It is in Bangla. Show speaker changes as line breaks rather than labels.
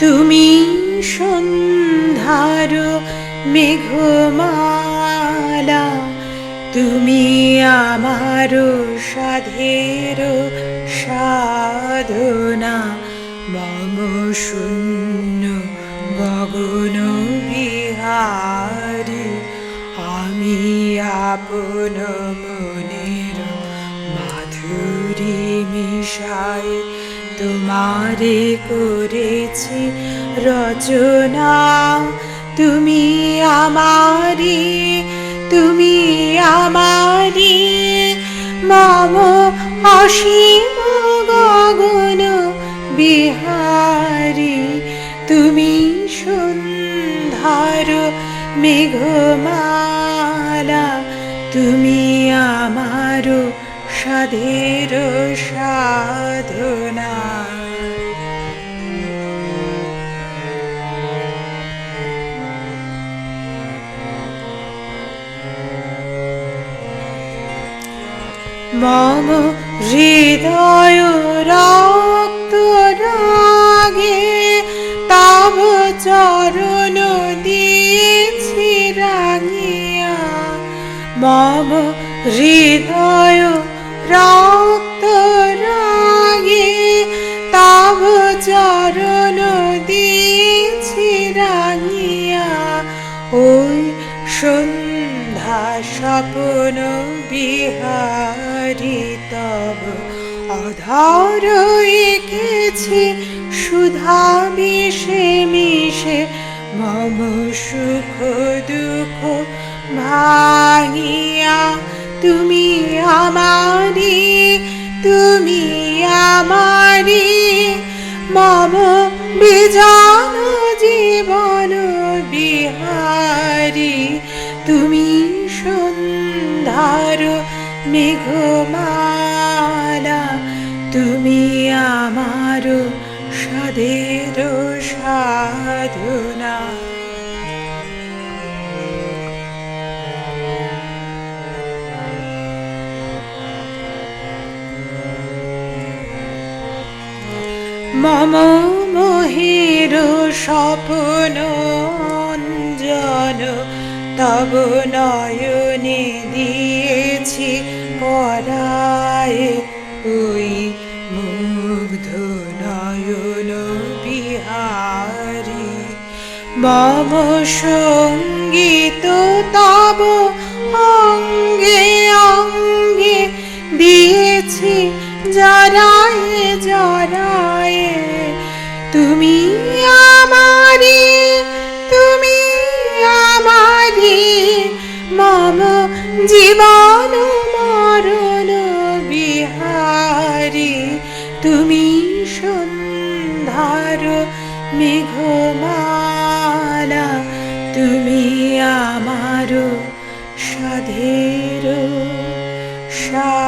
তুমি সন্ধ্যার মেঘমালা তুমি আমার সাধের সাধনা মম শূন্য গগন বিহারি আমি আপন মনের মাধুরী মিশাই তোমারে করেছি রচনা। তুমি আমারি তুমি আমারি মম অসীম গগন বিহারি। তুমি সুন্দর মেঘমালা। তুমি আমার সাধের সাধনা। মম হৃদয় রক্ত রাগে তব চরণ দিয়েছি রাঙিয়া। মম হৃদয় ওই সন্ধ্যা স্বপ্ন বিহারি তব। অধর এঁকেছি সুধা মিশে মিশে, মম সুখ দুঃখ ভাঙিয়া, তুমি আমারি তুমি আমারি মম বিজান মেঘমালা তুমি আমার সাধের সাধনা। মম মোহের স্বপ্ন জন তব নয়নে দিয়েছি মম সংগীত তব অঙ্গে অঙ্গে দিয়েছি জরায় জরায় তুমি আমারি তুমি আমারি মম জীবন মরণ বিহারি। তুমি সন্ধ্যার মালা তুমি আমার সাধের সা